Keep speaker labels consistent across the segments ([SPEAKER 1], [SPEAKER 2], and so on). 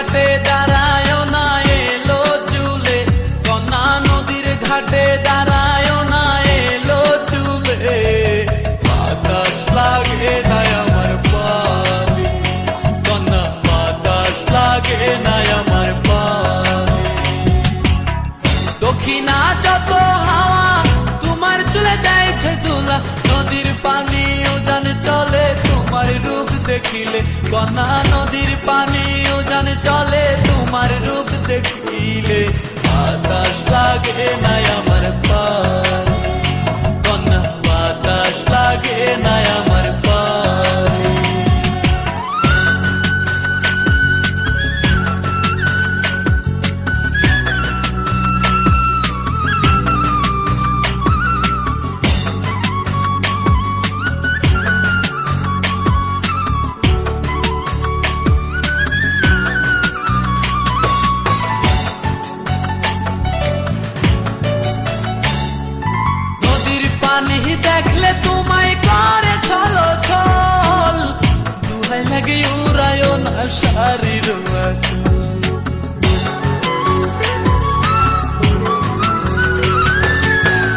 [SPEAKER 1] ঘাটে দাঁড়ায় না এলো চুলে। কন্যা নদীর ঘাটে দাঁড়ায় কন্যা নদীর পানি উজান চলে তোমার রূপ দেখিলে। বাতাস লাগে না আমার পানি পানি দেখলে তোমায় করে ছল দুহাই লাগে উড়ায় না শারীর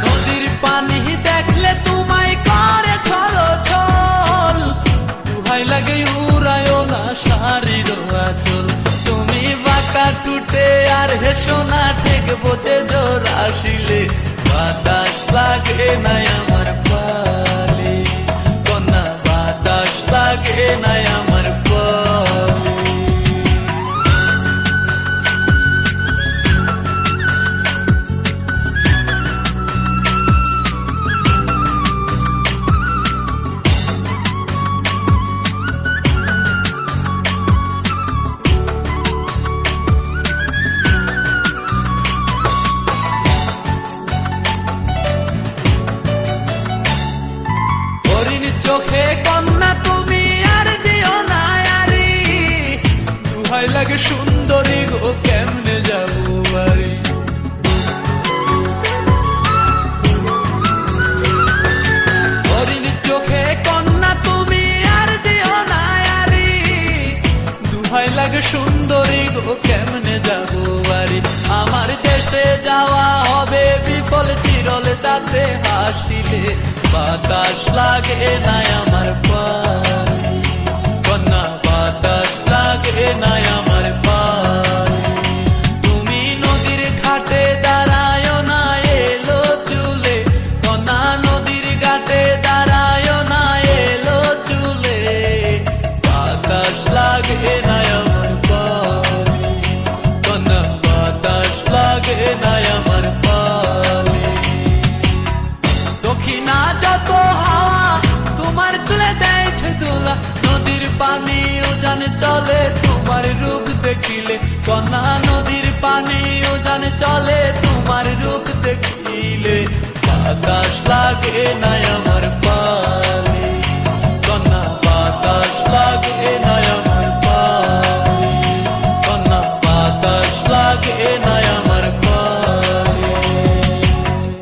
[SPEAKER 1] নদীর পানি দেখলে তোমায় করে ছলো ছল। দুহাই লাগে উড়ায় না শারীর আচল তুমি বাঁকা টুটে আর হেসো না ঠেক বোঝে জোর আসিলে। লাগে না লাগে সুন্দরী গো, কেমনে যাব বাড়ি? দুহাই লাগে সুন্দরী গো, কেমনে যাব বাড়ি? আমার দেশে যাওয়া হবে বিফল চিরল, তাতে হাসিলে বাতাস লাগে না আমার পানি উজান চলে, তোমার রূপ দেখিলে। কন্যা নদীর পানি উজান চলে, তোমার রূপ দেখিলে। আকাশ লাগে না